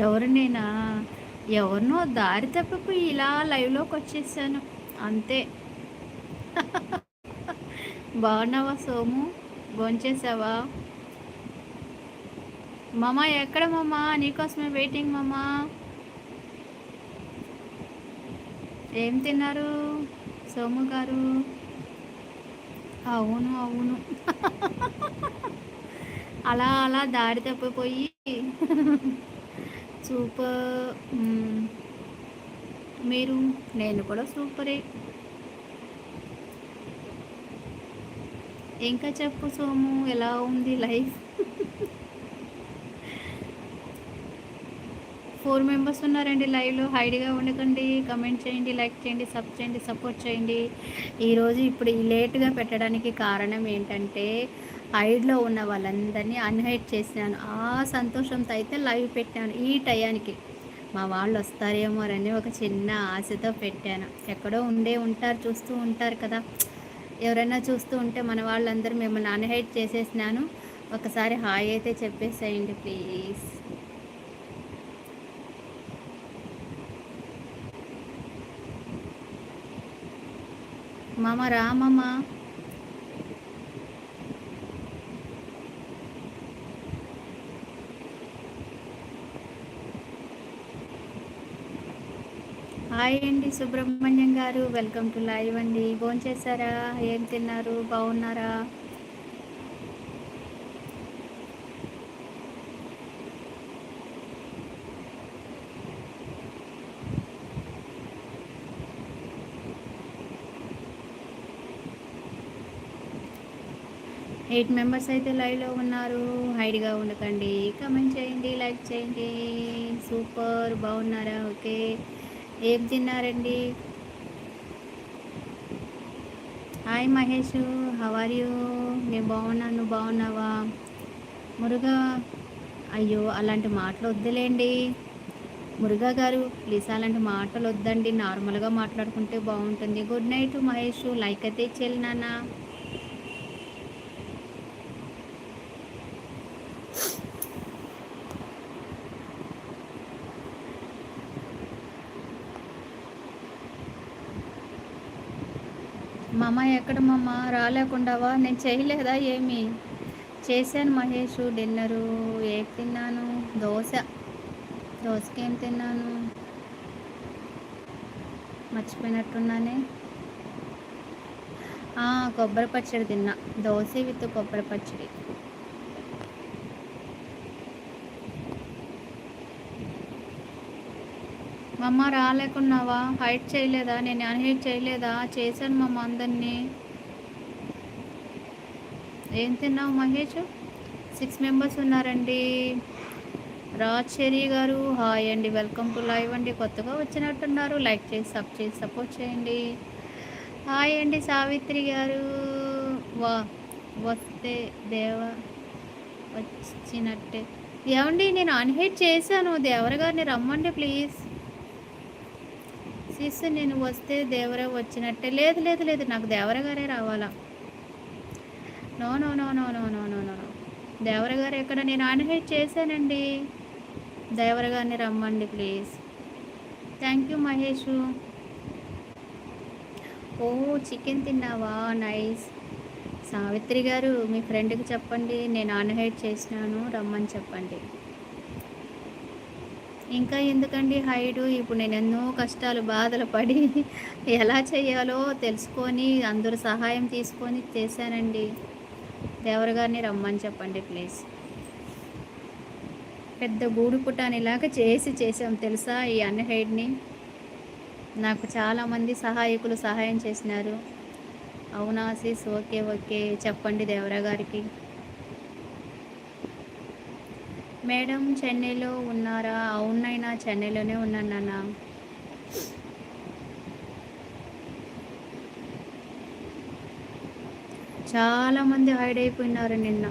ఎవరు నేనా ఎవరినో దారి తప్పిపోయి ఇలా లైవ్లోకి వచ్చేసాను. అంతే. బాగున్నావా సోము? భోంచేసావా? మామ ఎక్కడ మామ? నీకోసమే వెయిటింగ్ మామ? ఏం తిన్నారు సోము గారు? అవును అవును. అలా అలా దారి తప్పిపోయి సూపర్. మీరు? నేను కూడా సూపరే. ఇంకా చెప్పు సోము? ఎలా ఉంది లైఫ్? ఫోర్ మెంబర్స్ ఉన్నారండి లైవ్లో. హైడ్గా ఉండకండి. కమెంట్ చేయండి లైక్ చేయండి సబ్ చేయండి సపోర్ట్ చేయండి. ఈరోజు ఇప్పుడు లేట్గా పెట్టడానికి కారణం ఏంటంటే హైడ్లో ఉన్న వాళ్ళందరినీ అన్హైడ్ చేసినాను. ఆ సంతోషంతో అయితే లైవ్ పెట్టాను ఈ టయానికి. మా వాళ్ళు వస్తారేమో అని ఒక చిన్న ఆశతో పెట్టాను. ఎక్కడో ఉండే ఉంటారు చూస్తూ ఉంటారు కదా. ఎవరైనా చూస్తూ ఉంటే మన వాళ్ళందరూ మిమ్మల్ని అన్హైడ్ చేసేసినాను. ఒకసారి హాయ్ అయితే చెప్పేసేయండి ప్లీజ్. మామ రామమ్మ హాయ్ అండి సుబ్రహ్మణ్యం గారు. వెల్కమ్ టు లైవ్ అండి. భోంచేశారా? ఏం తిన్నారు? బాగున్నారా? ఎయిట్ మెంబర్స్ అయితే లైవ్లో ఉన్నారు. హైడ్గా ఉండకండి. కమెంట్ చేయండి లైక్ చేయండి. సూపర్. బాగున్నారా? ఓకే. ఏం తిన్నారండి? హాయ్ మహేష్ హవర్ యూ నేను బాగున్నాను బాగున్నావా? మురుగా అయ్యో అలాంటి మాటలు వద్దులేండి. మురుగా గారు ప్లీజ్ అలాంటి మాటలు వద్దండి. నార్మల్గా మాట్లాడుకుంటే బాగుంటుంది. Good night Mahesh. లైక్ అయితే ఇచ్చేయాలి నాన్న. మామ ఎక్కడ మామ? రాలేకుండావా? నేను చేయలేదా ఏమి? చేశాను మహేష్ డిన్నరు. ఏం తిన్నాను? దోశ. దోశకి ఏం తిన్నాను? మర్చిపోయినట్టున్నానే. కొబ్బరి పచ్చడి తిన్నా. దోశ విత్ కొబ్బరి పచ్చడి. మమ్మ రాలేకున్నావా? హైట్ చేయలేదా? నేను అన్హైట్ చేయలేదా? చేశాను మమ్మ అందరినీ. ఏం తిన్నావు మహేష్? సిక్స్ మెంబర్స్ ఉన్నారండి. రాజేరి గారు హాయ్ అండి. వెల్కమ్ టు లైవ్ అండి. కొత్తగా వచ్చినట్టున్నారు. లైక్ చేసి సబ్ చేసి సపోర్ట్ చేయండి. హాయ్ అండి సావిత్రి గారు. వా వస్తే దేవ వచ్చినట్టే. ఏమండి నేను అన్హైట్ చేశాను. దేవర గారిని రమ్మండి ప్లీజ్. సిస్ నేను వస్తే దేవరే వచ్చినట్టే. లేదు లేదు లేదు నాకు దేవర గారే రావాలా? No no no no no no no no. Devara garu ఎక్కడ? నేను ఆన్హైట్ చేశానండి. దేవర గారిని రమ్మండి please. Thank you Mahesh. Oh chicken తిన్నావా? నైస్. సావిత్రి గారు మీ ఫ్రెండ్కి చెప్పండి. నేను ఆన్హైట్ చేసినాను. రమ్మని చెప్పండి. ఇంకా ఎందుకండి హైడు? ఇప్పుడు నేను ఎన్నో కష్టాలు బాధలు పడి ఎలా చేయాలో తెలుసుకొని అందరూ సహాయం తీసుకొని చేశానండి. దేవర గారిని రమ్మని చెప్పండి ప్లీజ్. పెద్ద గూడు పుటానిలాగా చేసి చేసాం తెలుసా ఈ అన్హైడ్ని నాకు చాలామంది సహాయకులు సహాయం చేసినారు. అవునాశీస్ ఓకే ఓకే. చెప్పండి దేవరా గారికి. మేడం చెన్నైలో ఉన్నారా? అవునైనా చెన్నైలోనే ఉన్నాను నాన్న. చాలామంది హైడ్ అయిపోయినారు నిన్న.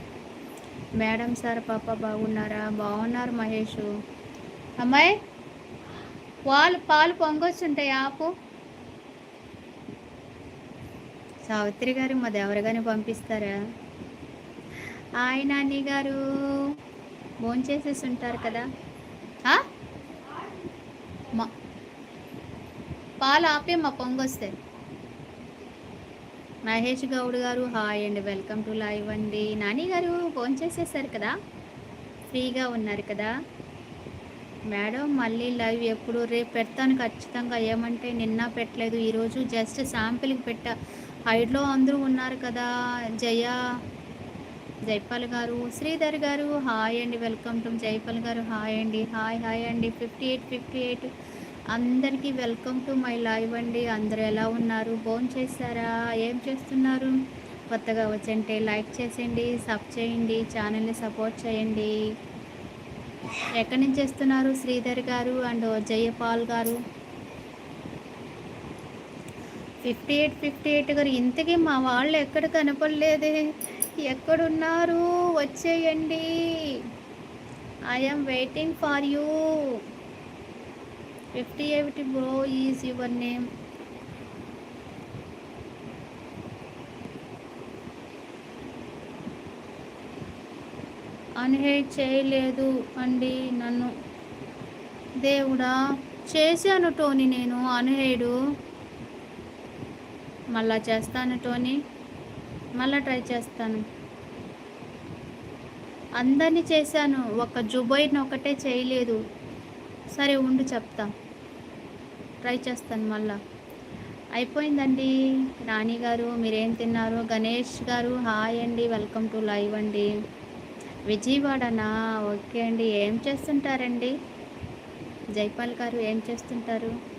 మేడం సార్ పాప బాగున్నారా? బాగున్నారు మహేష్. అమ్మాయి పాలు పాలు పొంగొచ్చుంటాయి ఆపు. సావిత్రి గారు మా దేవర గారిని పంపిస్తారా? ఆయన నాని గారు భోంచేసేసి ఉంటారు కదా మా- పాలు ఆపే మా పొంగొస్తే Mahesh Goud garu hi and welcome to live అండి. నాని గారు ఫోన్ చేసేసారు కదా? ఫ్రీగా ఉన్నారు కదా? మేడం మళ్ళీ లైవ్ ఎప్పుడు? రేపు పెడతాను ఖచ్చితంగా. ఏమంటే నిన్న పెట్టలేదు. ఈరోజు జస్ట్ శాంపిల్కి పెట్టా. హైడ్లో అందరూ ఉన్నారు కదా జయ జైపాల్ గారు. శ్రీధర్ గారు హాయ్ అండి వెల్కమ్ టు జైపాల్ గారు హాయ్ అండి హాయ్ హాయ్ అండి. Fifty eight fifty eight. అందరికీ వెల్కమ్ టు మై లైవ్ అండి. అందరూ ఎలా ఉన్నారు? ఫోన్ చేశారా? ఏం చేస్తున్నారు? కొత్తగా వచ్చంటే లైక్ చేసేయండి సబ్ చేయండి ఛానల్ని సపోర్ట్ చేయండి. ఎక్కడి నుంచి వస్తున్నారు శ్రీధర్ గారు అండ్ జయపాల్ గారు? ఫిఫ్టీ ఎయిట్ ఫిఫ్టీ ఎయిట్ గారు ఇంతకీ మా వాళ్ళు ఎక్కడ కనపడలేదే. ఎక్కడున్నారు? వచ్చేయండి. I'm waiting for you fifty eight bro is your name అన్హేట్ చేయలేదు అండి నన్ను. దేవుడా చేశాను టోని నేను అన్హేడు. మళ్ళా చేస్తాను టోనీ. మళ్ళా ట్రై చేస్తాను. అందరినీ చేశాను. ఒక జుబైర్ని ఒకటే చేయలేదు. సరే ఉండు చెప్తా. ట్రై చేస్తాను మళ్ళా. అయిపోయిందండి. రాణి గారు మీరేం తిన్నారు? గణేష్ గారు హాయ్ అండి. వెల్కమ్ టు లైవ్ అండి. విజయవాడనా? ఓకే అండి. ఏం చేస్తుంటారండి? జైపాల్ గారు ఏం చేస్తుంటారు?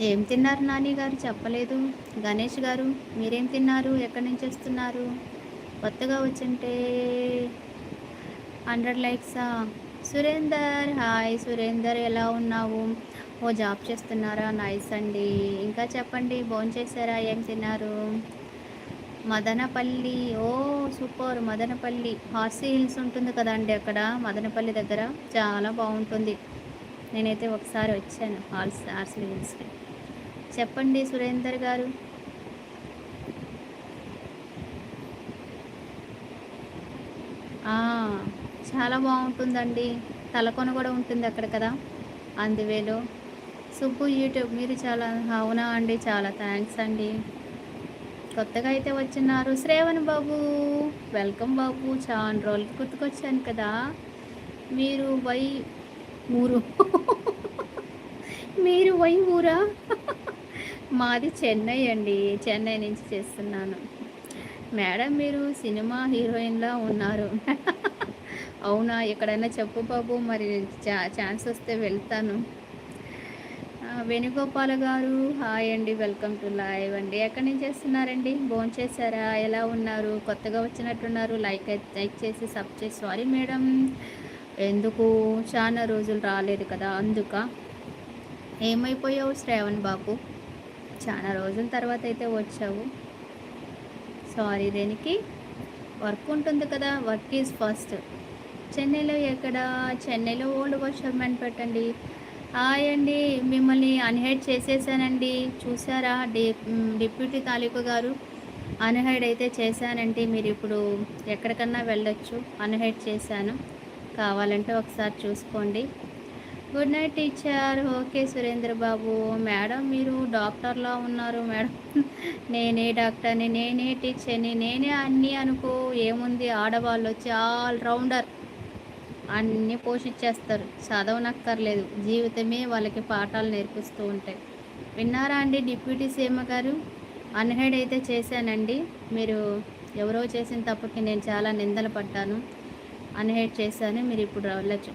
ఏం తిన్నారు నాని గారు? చెప్పలేదు. గణేష్ గారు మీరేం తిన్నారు? ఎక్కడి నుంచి వస్తున్నారు? కొత్తగా వచ్చింటే హండ్రెడ్ లైక్సా? సురేందర్ హాయ్ సురేందర్ ఎలా ఉన్నావు? ఓ జాబ్ చేస్తున్నారా? నైస్ అండి. ఇంకా చెప్పండి భోంచేశారా? ఏం తిన్నారు? మదనపల్లి. ఓ సూపర్. మదనపల్లి. హార్సీ హిల్స్ ఉంటుంది కదండి అక్కడ? మదనపల్లి దగ్గర. చాలా బాగుంటుంది. నేనైతే ఒకసారి వచ్చాను హార్స్ హార్సీ హిల్స్కి. చెప్పండి సురేందర్ గారు. చాలా బాగుంటుందండి. తలకొన కూడా ఉంటుంది అక్కడ కదా. అందువేలో సుబ్బు యూట్యూబ్ మీరు చాలా అవునా అండి? చాలా థ్యాంక్స్ అండి. కొత్తగా అయితే వచ్చినారు శ్రేవణ్ బాబు. వెల్కమ్ బాబు. చాలా రోజులు గుర్తుకొచ్చాను కదా. మీరు వై ఊరు. మీరు వై ఊరా? మాది చెన్నై అండి. చెన్నై నుంచి చేస్తున్నాను. మేడం మీరు సినిమా హీరోయిన్లా ఉన్నారు. అవునా? ఎక్కడైనా చెప్పు బాబు మరి చా- ఛాన్స్ వస్తే వెళ్తాను. ఆ, వేణుగోపాల గారు హాయ్ అండి వెల్కమ్ టు లైవ్ అండి. ఎక్కడి నుంచి చేస్తున్నారండి? భోజనం చేశారా ఎలా ఉన్నారు? కొత్తగా వచ్చినట్టున్నారు? లైక్ లైక్ చేసి సబ్ చేసి సారీ మేడం. ఎందుకు? చాలా రోజులు రాలేదు కదా అందుక. ఏమైపోయావు శ్రావణ్ బాబు? చాలా రోజుల తర్వాత అయితే వచ్చావు. సారీ దేనికి? వర్క్ ఉంటుంది కదా వర్క్ ఈజ్ ఫస్ట్ చెన్నైలో ఎక్కడ? చెన్నైలో ఓల్డ్ వాషర్మెన్ పెట్టండి. హాయ్ అండి మిమ్మల్ని అన్హైడ్ చేసేసానండి. చూసారా డి డిప్యూటీ తాలూకు గారు అన్హైడ్ అయితే చేశానండి. మీరు ఇప్పుడు ఎక్కడికన్నా వెళ్ళొచ్చు. అన్హైడ్ చేశాను. కావాలంటే ఒకసారి చూసుకోండి. Good night teacher okay Surendra Babu madam మీరు డాక్టర్లా ఉన్నారు మేడం నేనే డాక్టర్ని నేనే టీచర్ని నేనే అన్నీ అనుకో. ఏముంది? ఆడవాళ్ళు వచ్చి ఆల్ రౌండర్ అన్నీ పోషించేస్తారు చదవనక్కర్లేదు. జీవితమే వాళ్ళకి పాఠాలు నేర్పిస్తూ ఉంటాయి. విన్నారా అండి డిప్యూటీ సీఎం గారు? అన్హెడ్ అయితే చేశానండి. మీరు ఎవరో చేసిన తప్పుకి నేను చాలా నిందలు పడ్డాను. అన్హెడ్ చేశాను. మీరు ఇప్పుడు వెళ్ళచ్చు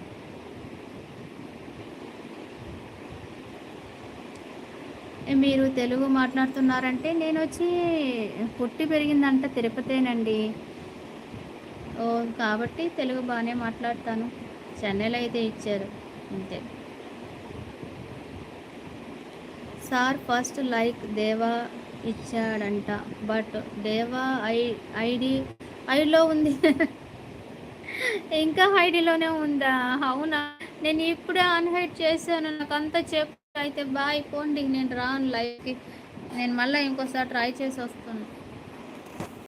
మీరు తెలుగు మాట్లాడుతున్నారంటే నేను వచ్చి పుట్టి పెరిగిందంట తిరుపతేనండి. ఓ కాబట్టి తెలుగు బాగానే మాట్లాడతాను. చెన్నైలో అయితే ఇచ్చారు. అంతే. సార్ ఫస్ట్ లైక్ దేవా ఇచ్చాడంట. బట్ దేవా ఐ ఐడి ఐడిలో ఉంది. ఇంకా ఐడిలోనే ఉందా? అవునా? నేను ఇప్పుడే అన్హైడ్ చేశాను. నాకు అంతా చెప్పు. అయితే బాయ్ పోండి నేను రాను లైవ్కి. నేను మళ్ళీ ఇంకోసారి ట్రై చేసి వస్తాను